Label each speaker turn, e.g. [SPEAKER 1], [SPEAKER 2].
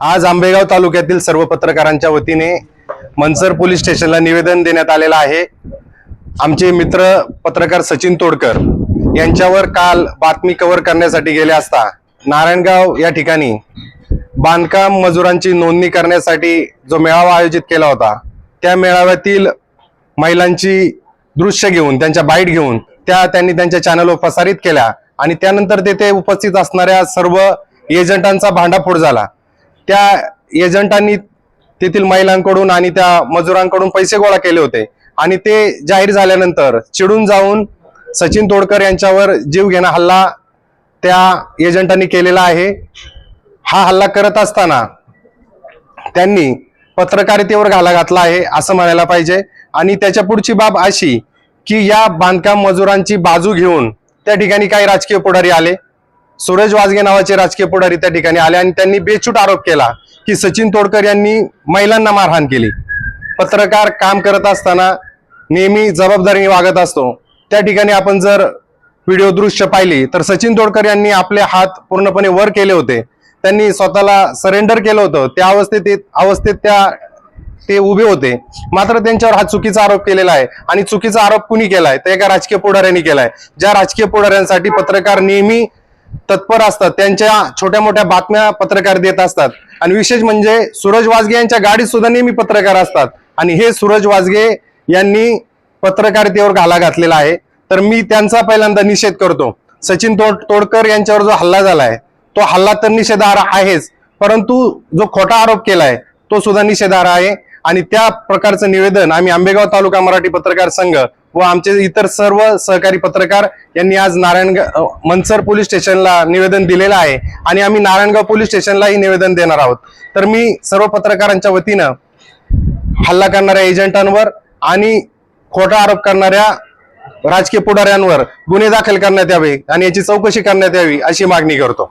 [SPEAKER 1] आज आंबेगाव तालुक्यातील सर्व पत्रकारांच्या वतीने मनसर पोलीस स्टेशनला निवेदन देण्यात आलेलं आहे. आमचे मित्र पत्रकार सचिन तोडकर यांच्यावर काल बातमी कव्हर करण्यासाठी गेले असता नारायणगाव या ठिकाणी बांधकाम मजुरांची नोंदणी करण्यासाठी जो मेळावा आयोजित केला होता त्या मेळाव्यातील महिलांची दृश्य घेऊन त्यांच्या बाईट घेऊन त्या त्यांनी त्यांच्या चॅनलवर प्रसारित केल्या आणि त्यानंतर तेथे उपस्थित असणाऱ्या सर्व एजंटांचा भांडाफोड झाला. त्या एजंटांनी तेथील महिलांकडून आणि त्या मजुरांकडून पैसे गोळा केले होते. आणि ते जाहीर झाल्यानंतर चिडून जाऊन सचिन तोडकर यांच्यावर जीव घेणा हल्ला त्या एजंटांनी केलेला आहे. हा हल्ला करत असताना त्यांनी पत्रकारितेवर घाला घातला आहे असं म्हणायला पाहिजे. आणि त्याच्या पुढची बाब अशी की या बांधकाम मजुरांची बाजू घेऊन त्या ठिकाणी काही राजकीय पुढारी आले. सुरेश वाजगे नावाचे राजकीय पुढारी त्या ठिकाणी आले आणि त्यांनी बेछूट आरोप केला की सचिन तोडकर यांनी महिलांना मारहाण केली. पत्रकार काम करत असताना नेहमी जबाबदारीने वागत असतो. त्या ठिकाणी आपण जर व्हिडिओ दृश्य पाहिली तर सचिन तोडकर यांनी आपले हात पूर्णपणे वर केले होते. त्यांनी स्वतःला सरेंडर केलं होतं. त्या अवस्थेत अवस्थेत त्या ते उभे होते. मात्र त्यांच्यावर हा चुकीचा आरोप केलेला आहे. आणि चुकीचा आरोप कुणी केलाय? तर एका राजकीय पुढाऱ्यांनी केलाय. ज्या राजकीय पुढाऱ्यांसाठी पत्रकार नेहमी तत्पर असतात त्यांच्या छोट्या मोठ्या बातम्या पत्रकार देत असतात. आणि विशेष म्हणजे सूरज वाजगे यांच्या गाडीत सुद्धा नेहमी पत्रकार असतात. आणि हे सूरज वाजगे यांनी पत्रकारितेवर घाला घातलेला आहे. तर मी त्यांचा पहिल्यांदा निषेध करतो. सचिन तोड तोडकर यांच्यावर जो हल्ला झालाय तो हल्ला तर निषेधार्ह आहेच. परंतु जो खोटा आरोप केलाय तो सुद्धा निषेधार्ह आहे. आणि त्या प्रकारचं निवेदन आम्ही आंबेगाव तालुका मराठी पत्रकार संघ व आमचे इतर सर्व सहकारी पत्रकार यांनी आज नारायणगाव मनसर पोलीस स्टेशनला निवेदन दिलेलं आहे आणि आम्ही नारायणगाव पोलीस स्टेशनलाही निवेदन देणार आहोत. तर मी सर्व पत्रकारांच्या वतीनं हल्ला करणाऱ्या एजंटांवर आणि खोटा आरोप करणाऱ्या राजकीय पुढाऱ्यांवर गुन्हे दाखल करण्यात यावे आणि याची चौकशी करण्यात यावी अशी मागणी करतो.